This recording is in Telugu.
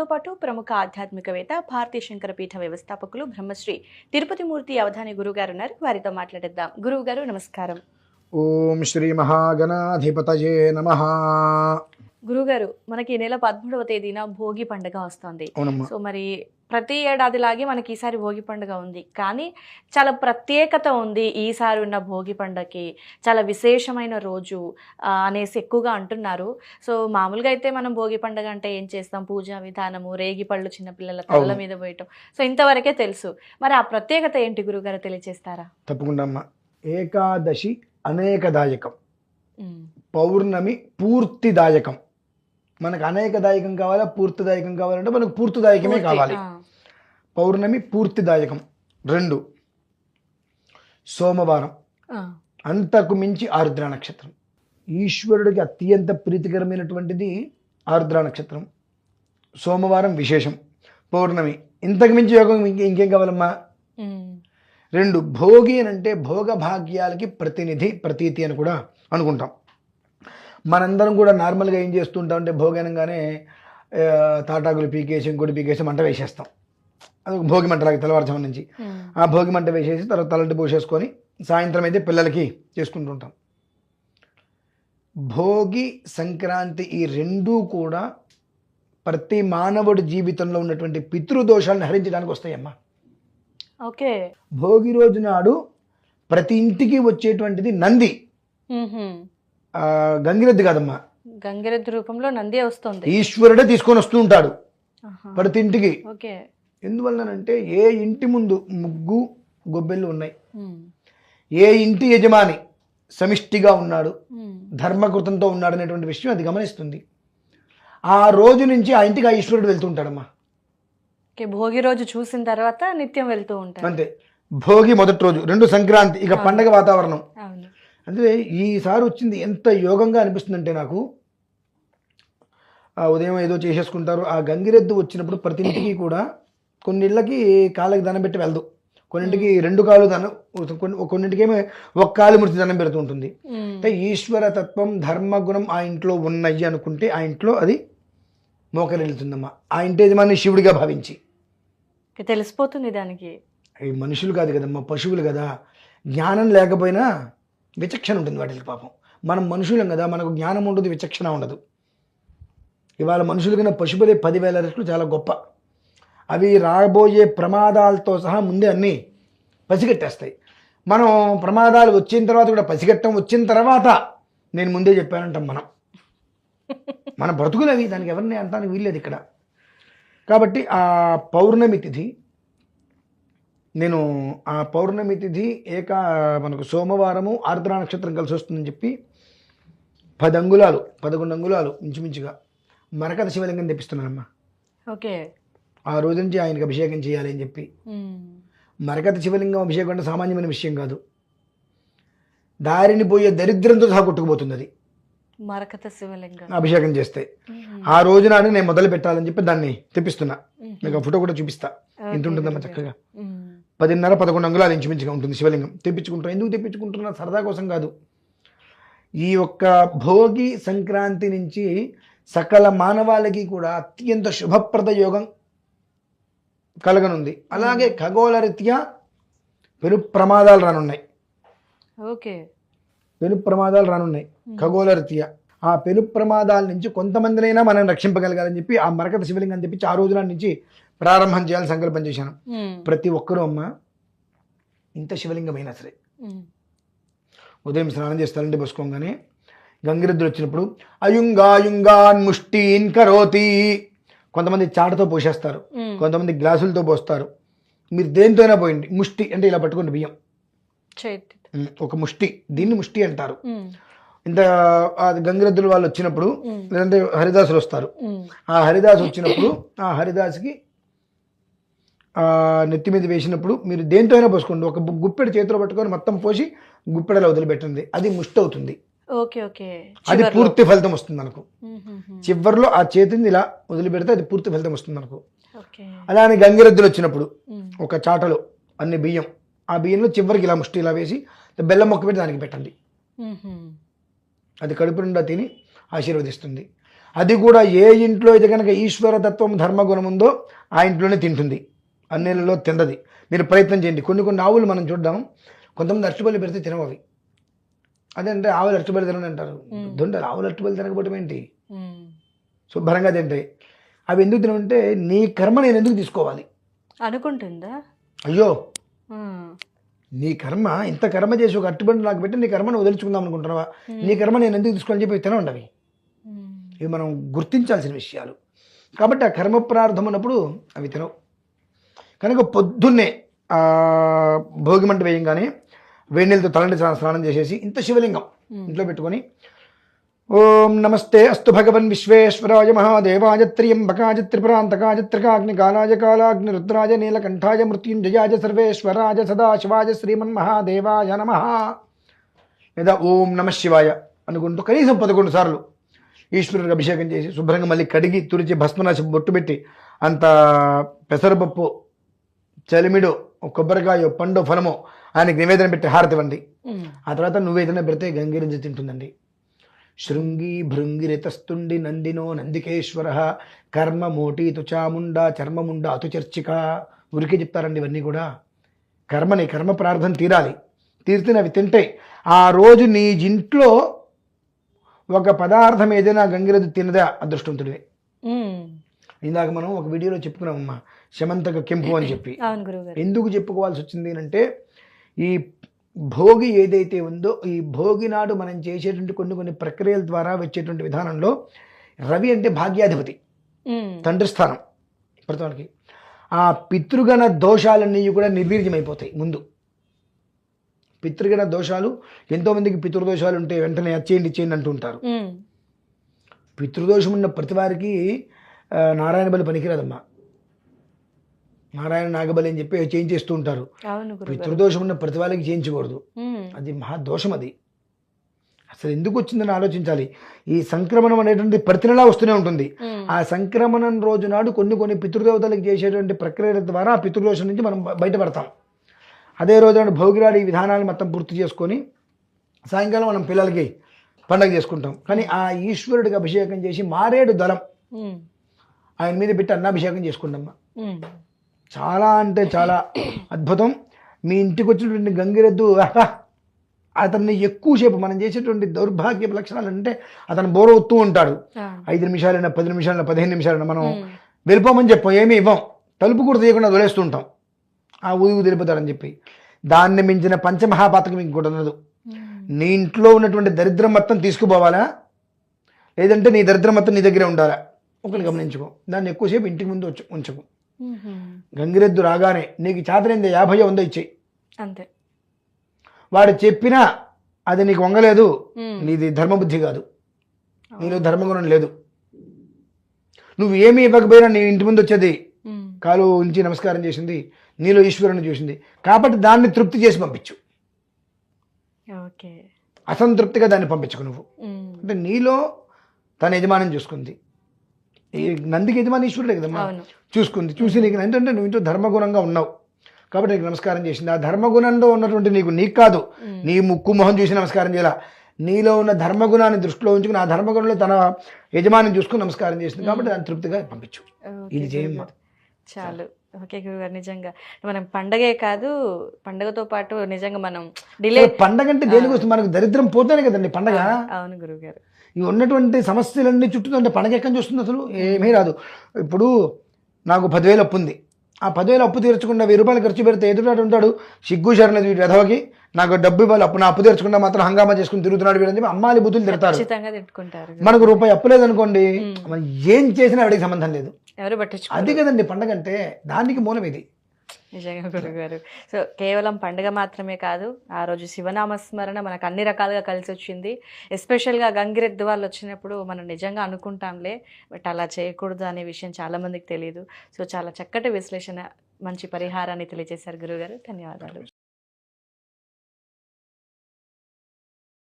తో పాటు ప్రముఖ ఆధ్యాత్మికవేత్త భారతీయ శంకర పీఠ వ్యవస్థాపకులు బ్రహ్మశ్రీ తిరుపతి మూర్తి అవధాని గురుగారు ఉన్నారు. వారితో మాట్లాడేద్దాం. గురువు గారు నమస్కారం. ఓం శ్రీ మహాగణాధిపతయే నమ. గురుగారు మనకి ఈ నెల పదమూడవ తేదీన భోగి పండుగ వస్తుంది. సో మరి ప్రతి ఏడాదిలాగే మనకి ఈసారి భోగి పండుగ ఉంది. కానీ చాలా ప్రత్యేకత ఉంది ఈసారి ఉన్న భోగి పండుగకి. చాలా విశేషమైన రోజు అనేసి ఎక్కువగా అంటున్నారు. సో మామూలుగా అయితే మనం భోగి పండుగ అంటే ఏం చేస్తాం? పూజా విధానము రేగి పళ్ళు చిన్నపిల్లల తల. మీద పోయటం. సో ఇంతవరకే తెలుసు. మరి ఆ ప్రత్యేకత ఏంటి గురుగారు తెలియజేస్తారా తప్పకుండా అమ్మా. ఏకాదశి అనేకదాయకం. పౌర్ణమి పూర్తిదాయకం. మనకు అనేకదాయకం కావాలా పూర్తిదాయకం కావాలంటే మనకు పూర్తిదాయకమే పూర్తి, కావాలి. పౌర్ణమి పూర్తిదాయకం. రెండు సోమవారం. అంతకు మించి ఆరుద్ర నక్షత్రం. ఈశ్వరుడికి అత్యంత ప్రీతికరమైనటువంటిది ఆరుద్ర నక్షత్రం. సోమవారం విశేషం. పౌర్ణమి. ఇంతకు మించి యోగం ఇంకే- ఇంకేం కావాలమ్మా? రెండు భోగి అని అంటే భోగ భాగ్యాలకి ప్రతినిధి ప్రతీతి అని కూడా అనుకుంటాం. మనందరం కూడా నార్మల్గా ఏం చేస్తుంటాం అంటే భోగనంగానే తాటాకులు పీకేసి ఇంకోటి పీకేసి మంట వేసేస్తాం. అది భోగి మంటలాగా తెల్లవారుజాము నుంచి. ఉమ్, ఆ భోగి మంట వేసేసి తర్వాత తలంటి పోసేసుకొని సాయంత్రం అయితే పిల్లలకి చేసుకుంటుంటాం. భోగి సంక్రాంతి ఈ రెండూ కూడా ప్రతి మానవుడి జీవితంలో ఉన్నటువంటి పితృదోషాలను హరించడానికి వస్తాయమ్మా. ఓకే. భోగి రోజు నాడు ప్రతి ఇంటికి వచ్చేటువంటిది నంది. గంగిరెద్దు కాదమ్మా. గంగిరెద్దు రూపంలో నంది వస్తుంది. ఈశ్వరుడే తీసుకొని వస్తూ ఉంటాడు. ప్రతి ఇంటికి ఓకే. ఎందువల్లనంటే ఏ ఇంటి ముందు ముగ్గు గొబ్బెళ్ళు ఉన్నాయి. ఏ ఇంటి యజమాని సమిష్టిగా ఉన్నాడు. ధర్మకృతంతో ఉన్నాడు అనేటువంటి విషయం అది గమనిస్తుంది. ఆ రోజు నుంచి ఆ ఇంటికి ఆ ఈశ్వరుడు వెళ్తుంటాడమ్మా భోగి రోజు చూసిన తర్వాత నిత్యం వెళ్తూ ఉంటారు అంతే. భోగి మొదటి రోజు రెండు సంక్రాంతి ఇక పండగ వాతావరణం. అంటే ఈసారి వచ్చింది ఎంత యోగంగా అనిపిస్తుందంటే నాకు ఆ ఉదయం ఏదో చేసేసుకుంటారు ఆ గంగిరెద్దు వచ్చినప్పుడు ప్రతి ఇంటికి కూడా కొన్ని ఇళ్ళకి కాళ్ళకి దండం పెట్టి వెళ్దు. కొన్నింటికి రెండు కాళ్ళు దండం కొన్ని కొన్నింటికి ఏమో ఒక కాలు ముడిచి దండం పెడుతూ ఉంటుంది. అంటే ఈశ్వర తత్వం ధర్మగుణం ఆ ఇంట్లో ఉన్నాయి అనుకుంటే ఆ ఇంట్లో అది మోకరిల్లుతుందమ్మా ఆ ఇంటి యజమాని శివుడిగా భావించి. తెలిసిపోతుంది దానికి. అవి మనుషులు కాదు కదమ్మా పశువులు కదా. జ్ఞానం లేకపోయినా విచక్షణ ఉంటుంది వాటికి పాపం. మనం మనుషులం కదా మనకు జ్ఞానం ఉండదు విచక్షణ ఉండదు. ఇవాళ మనుషుల కన్నా పశువులే పదివేల రెట్లు చాలా గొప్ప. అవి రాబోయే ప్రమాదాలతో సహా ముందే అన్నీ పసిగట్టేస్తాయి. మనం ప్రమాదాలు వచ్చిన తర్వాత కూడా పసిగట్టం వచ్చిన తర్వాత నేను ముందే చెప్పానంటాం మనం. మన బ్రతుకులవి దానికి ఎవరిని అంటానికి వీల్లేదు ఇక్కడ. కాబట్టి ఆ పౌర్ణమి తిథి నేను ఆ పౌర్ణమి తిథి ఏక మనకు సోమవారము ఆర్ద్ర నక్షత్రం కలిసి వస్తుందని చెప్పి పది అంగుళాలు పదకొండు అంగుళాలు ఇంచుమించుగా మరకత శివలింగం తెప్పిస్తున్నానమ్మా. ఓకే. ఆ రోజు నుంచి ఆయనకి అభిషేకం చేయాలి అని చెప్పి. మరకత శివలింగం అభిషేకం అంటే సామాన్యమైన విషయం కాదు. దారిని పోయే దరిద్రంతో సహా కొట్టుకుపోతుంది అది మరకత శివలింగం. అభిషేకం చేస్తే. ఆ రోజు నాడు నేను మొదలు పెట్టాలని చెప్పి దాన్ని తెప్పిస్తున్నా. మీకు ఆ ఫోటో కూడా చూపిస్తా. ఓకే, ఉంటుందమ్మా. చక్కగా. పదిన్నర పదకొండు అంగుళాలు ఇంచుమించుగా ఉంటుంది శివలింగం. తెప్పించుకుంటాం. ఎందుకు తెప్పించుకుంటున్నా? సరదా కోసం కాదు. ఈ యొక్క భోగి సంక్రాంతి నుంచి సకల మానవాళికి కూడా అత్యంత శుభప్రద యోగం కలగనుంది. అలాగే ఖగోళ రీత్యా పెను ప్రమాదాలు రానున్నాయి. ఓకే. పెను ప్రమాదాలు రానున్నాయి. ఖగోళ రీత్యా ఆ పెను ప్రమాదాల నుంచి కొంతమందినైనా మనం రక్షింపగలగాలని చెప్పి ఆ మరకత శివలింగం తెప్పించి ఆ రోజున నుంచి ప్రారంభం చేయాలని సంకల్పం చేశాను. ప్రతి ఒక్కరూ అమ్మ ఇంత శివలింగమైనా సరే. ఉదయం స్నానం చేసి తలంటి పోసుకోగానే గంగిరెద్దులు వచ్చినప్పుడు అయుంగాయుంగాన్ ముష్టీన్ కరోతి. కొంతమంది చాటతో పోసేస్తారు. కొంతమంది గ్లాసులతో పోస్తారు. మీరు దేనితో అయినా పోయింది ముష్టి అంటే ఇలా పట్టుకోండి బియ్యం. ఒక ముష్టి. దీన్ని ముష్టి అంటారు. ఇంత గంగిరెద్దులు వాళ్ళు వచ్చినప్పుడు లేదంటే హరిదాసులు వస్తారు. ఆ హరిదాసు వచ్చినప్పుడు ఆ హరిదాసుకి నెత్తి మీద వేసినప్పుడు మీరు దేంతో అయినా పోసుకోండి. ఒక గుప్పెడు చేతిలో పట్టుకొని మొత్తం పోసి గుప్పెడలో వదిలిపెట్టండి అది ముష్టి అవుతుంది. Okay okay. అది. పూర్తి ఫలితం వస్తుంది మనకు చివరిలో ఆ చేతిని ఇలా వదిలిపెడితే అది పూర్తి ఫలితం వస్తుంది మనకు అలానే గంగిరెద్దులు వచ్చినప్పుడు ఒక చాటలో అన్ని బియ్యం ఆ బియ్యంలో చివరికి ఇలా ముష్టి ఇలా వేసి బెల్లం మొక్క పెట్టి దానికి పెట్టండి. అది కడుపు నిండా తిని ఆశీర్వదిస్తుంది. అది కూడా ఏ ఇంట్లో అయితే కనుక ఈశ్వర తత్వం ధర్మగుణం ఉందో ఆ ఇంట్లోనే తింటుంది. అన్నిళ్ళలో తిందది మీరు ప్రయత్నం చేయండి. కొన్ని కొన్ని ఆవులు మనం చూద్దాం కొంతమంది అరటిపల్లి పెడితే తినవవి. అదంటే ఆవులు అరటిపల్లి తినని అంటారు. దొండలు ఆవులు అరటిపల్లి తినకపోవడం ఏంటి. శుభ్రంగా తింటాయి అవి ఎందుకు తినమంటే నీ కర్మ నేను ఎందుకు తీసుకోవాలి? అనుకుంటుందా? అయ్యో. నీ కర్మ ఇంత కర్మ చేసి ఒక అట్టుబండి నాకు పెట్టి నీ కర్మను వదిలించుకుందాం అనుకుంటున్నావా? నీ కర్మ నేను ఎందుకు తీసుకోవాలని చెప్పి తినండి అవి. ఇవి మనం గుర్తించాల్సిన విషయాలు. కాబట్టి ఆ కర్మ ప్రార్థం ఉన్నప్పుడు అవి తినవు. కనుక పొద్దున్నే ఆ, భోగి మంట వేయంగానే తలంటి స్నా- స్నానం చేసేసి ఇంత శివలింగం ఇంట్లో పెట్టుకొని ఓం నమస్తే అస్తు భగవన్ విశ్వేశ్వరాయ మహాదేవాయ త్రియంబకాయ త్రిపురాంతకాయ త్రికాగ్ని కాలాయ కాలాగ్ని రుద్రాయ నీలకంఠాయ మృత్యుంజయాయ సర్వేశ్వరాయ సదాశివాయ శ్రీమన్ మహాదేవాయ నమ. లేదా ఓం నమ శివాయ అనుకుంటూ కనీసం పదకొండు సార్లు ఈశ్వరుడికి అభిషేకం చేసి శుభ్రంగా మళ్ళీ కడిగి తుడిచి భస్మనాశి బొట్టు పెట్టి అంత పెసరపప్పు చలిమిడు కొబ్బరికాయ పండు ఫలము ఆయనకి నివేదన పెట్టి హారతి ఇవ్వండి. ఉమ్. ఆ తర్వాత నువ్వు ఏదైనా పెడితే గంగిరించి తింటుందండి. శృంగి భృంగిరితస్తుండి నందినో నందికేశ్వర కర్మ మోటీతు చాముండ చర్మముండ అతుచర్చిక ఉరికి చెప్తారండి ఇవన్నీ కూడా. కర్మని కర్మ ప్రార్థన తీరాలి. తీరితే అవి తింటాయి ఆ రోజు నీ ఇంట్లో ఒక పదార్థం ఏదైనా గంగిరెద్దు తినదా అదృష్టవంతుడివే. ఇందాక మనం ఒక వీడియోలో చెప్పుకున్నామమ్మా శమంతక కెంపు అని చెప్పి. ఎందుకు చెప్పుకోవాల్సి వచ్చింది అంటే ఈ భోగి ఏదైతే ఉందో ఈ భోగి నాడు మనం చేసేటువంటి కొన్ని కొన్ని ప్రక్రియల ద్వారా వచ్చేటువంటి విధానంలో రవి అంటే భాగ్యాధిపతి. తండ్రి స్థానం ప్రతివానికి ఆ పితృగణ దోషాలన్నీ కూడా నిర్వీర్యమైపోతాయి ముందు. పితృగణ దోషాలు ఎంతోమందికి పితృదోషాలు ఉంటే వెంటనే అచ్చేయండి ఇచ్చేయండి అంటూ ఉంటారు. ఉమ్. పితృదోషం ఉన్న ప్రతి వారికి నారాయణ బలి పనికిరాదమ్మా. నారాయణ నాగబలి అని చెప్పి చేయించేస్తూ ఉంటారు. పితృదోషం ఉన్న ప్రతి వాళ్ళకి చేయించకూడదు. అది మహాదోషం అది. అసలు ఎందుకు వచ్చిందని ఆలోచించాలి. ఈ సంక్రమణం అనేటువంటి ప్రతి నెలా వస్తూనే ఉంటుంది. ఆ సంక్రమణం రోజు నాడు కొన్ని కొన్ని పితృదేవతలకు చేసేటువంటి ప్రక్రియల ద్వారా ఆ పితృదోషం నుంచి మనం బయటపడతాం. అదే రోజు నాడు భోగిరాడి విధానాలు మొత్తం పూర్తి చేసుకొని సాయంకాలం మనం పిల్లలకి పండగ చేసుకుంటాం. కానీ ఆ ఈశ్వరుడికి అభిషేకం చేసి మారేడు దళం. ఆయన మీద పెట్టి అన్నాభిషేకం చేసుకుంటాం ఉమ్. చాలా అంటే చాలా అద్భుతం మీ ఇంటికి వచ్చినటువంటి గంగిరెద్దు! అతన్ని ఎక్కువసేపు మనం చేసేటువంటి దౌర్భాగ్య లక్షణాలు అంటే అతను బోర వస్తూ ఉంటాడు. ఐదు నిమిషాలైనా పది నిమిషాలైనా పదిహేను నిమిషాలైనా మనం. వెళ్ళిపోమని చెప్పం ఏమీ ఇవ్వం తలుపు కూడా తీయకుండా వదిలేస్తుంటాం ఆ ఊదిగు తెలిపోతారని చెప్పి దాన్ని మించిన పంచమహాపాతకం ఇంకోటి ఉండదు. నీ ఇంట్లో ఉన్నటువంటి దరిద్రం మొత్తం తీసుకుపోవాలా లేదంటే నీ దరిద్రం మొత్తం నీ దగ్గరే ఉండాలా ఒకటి గమనించుకో. దాన్ని ఎక్కువసేపు ఇంటికి ముందు వచ్చి ఉంచకు. గంగిరెద్దు రాగానే నీకు చేతనైంది యాభై వంద ఇచ్చేయి. అంతే. వాడు చెప్పినా అది నీకు వంగలేదు. నీది ధర్మబుద్ధి కాదు. నీలో ధర్మగుణం లేదు. నువ్వు ఏమీ ఇవ్వకపోయినా నీ ఇంటి ముందు వచ్చేది. కాలు ఉంచి నమస్కారం చేసింది. నీలో ఈశ్వరుని చూసింది. కాబట్టి దాన్ని తృప్తి చేసి పంపించు. ఓకే. అసంతృప్తిగా దాన్ని పంపించుకు నువ్వు. అంటే నీలో తన యజమానం చూసుకుంది. నందికి యజమాని ఈశ్వరుడే కదమ్మా చూసుకుంది. చూసి నీకు ఏంటంటే నువ్వు ఇంట్లో ధర్మగుణంగా ఉన్నావు. కాబట్టి నీకు నమస్కారం చేసింది. ఆ ధర్మగుణంలో ఉన్నటువంటి నీకు నీకు కాదు. నీ ముక్కు మొహం చూసి నమస్కారం చేయాల? నీలో ఉన్న ధర్మగుణాన్ని దృష్టిలో ఉంచుకుని ఆ ధర్మగుణంలో తన యజమాని చూసుకుని నమస్కారం చేసింది కాబట్టి దాన్ని తృప్తిగా పంపించు. ఇది చేయమ్మా. చాలు. ఓకే గురుగారు నిజంగా. మనం పండగే కాదు పండగతో పాటు నిజంగా మనం డిలే పండగ అంటే దేనికోసం మనకు దరిద్రం పోతేనే కదండి పండగ. అవును గురుగారు. ఈ ఉన్నటువంటి సమస్యలన్నీ చుట్టూ పండగ ఎక్కడి చూస్తుంది అసలు? ఏమీ రాదు. ఇప్పుడు నాకు పదివేలు అప్పు ఉంది. ఆ పదివేలు అప్పు తీర్చకుండా వెయ్యి రూపాయలు ఖర్చు పెడితే ఎదురునాడు ఉంటాడు సిగ్గు శరణది వీడి వెధవకి. నాకు డబ్బు ఇవ్వాలి అప్పు నా అప్పు తీర్చకుండా మాత్రం హంగామా చేసుకుని తిరుగుతున్నాడు వీడని చెప్పి అమ్మాలి బుద్ధులు తిడతారు. మనకు రూపాయి అప్పు లేదనుకోండి మనం ఏం చేసినా వాడికి సంబంధం లేదు. అది కదండి పండగ అంటే దానికి మూలం ఇది. నిజంగా గురుగారు. సో కేవలం పండుగ మాత్రమే కాదు ఆ రోజు శివనామస్మరణ మనకు అన్ని రకాలుగా కలిసి వచ్చింది. ఎస్పెషల్గా గంగిరెద్దు వాళ్ళు వచ్చినప్పుడు మనం నిజంగా అనుకుంటాంలే బట్ అలా చేయకూడదు అనే విషయం చాలామందికి తెలియదు సో చాలా చక్కటి విశ్లేషణ మంచి పరిహారాన్ని తెలియజేశారు గురుగారు. ధన్యవాదాలు.